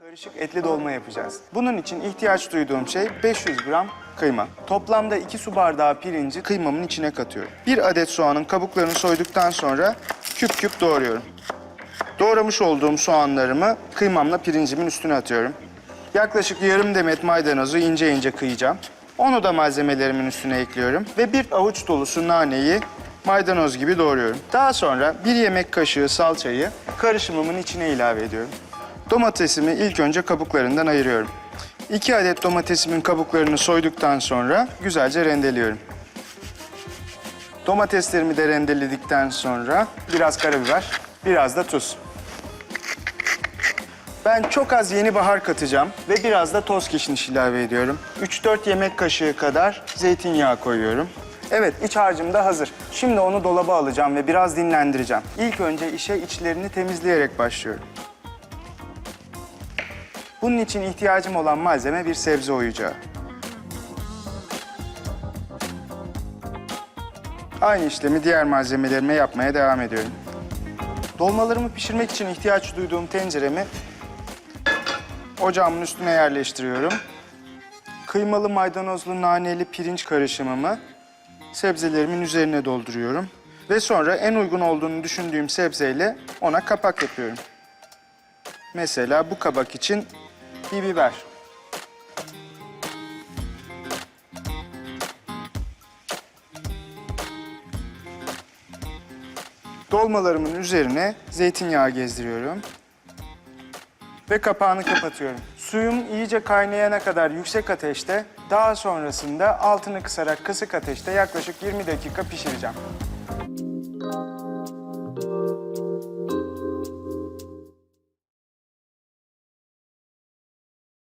Karışık etli dolma yapacağız. Bunun için ihtiyaç duyduğum şey 500 gram kıyma. Toplamda 2 su bardağı pirinci kıymamın içine katıyorum. Bir adet soğanın kabuklarını soyduktan sonra küp küp doğruyorum. Doğramış olduğum soğanlarımı kıymamla pirincimin üstüne atıyorum. Yaklaşık yarım demet maydanozu ince ince kıyacağım. Onu da malzemelerimin üstüne ekliyorum ve bir avuç dolusu naneyi maydanoz gibi doğruyorum. Daha sonra bir yemek kaşığı salçayı karışımımın içine ilave ediyorum. Domatesimi ilk önce kabuklarından ayırıyorum. İki adet domatesimin kabuklarını soyduktan sonra güzelce rendeliyorum. Domateslerimi de rendeledikten sonra biraz karabiber, biraz da tuz. Ben çok az yeni bahar katacağım ve biraz da toz kişniş ilave ediyorum. 3-4 yemek kaşığı kadar zeytinyağı koyuyorum. Evet, iç harcım da hazır. Şimdi onu dolaba alacağım ve biraz dinlendireceğim. İlk önce işe içlerini temizleyerek başlıyorum. Bunun için ihtiyacım olan malzeme bir sebze oyacağı. Aynı işlemi diğer malzemelerime yapmaya devam ediyorum. Dolmalarımı pişirmek için ihtiyaç duyduğum tenceremi ocağımın üstüne yerleştiriyorum. Kıymalı maydanozlu naneli pirinç karışımımı sebzelerimin üzerine dolduruyorum. Ve sonra en uygun olduğunu düşündüğüm sebzeyle ona kapak yapıyorum. Mesela bu kabak için bir biber. Dolmalarımın üzerine zeytinyağı gezdiriyorum ve kapağını kapatıyorum. Suyum iyice kaynayana kadar yüksek ateşte, daha sonrasında altını kısarak kısık ateşte yaklaşık 20 dakika pişireceğim.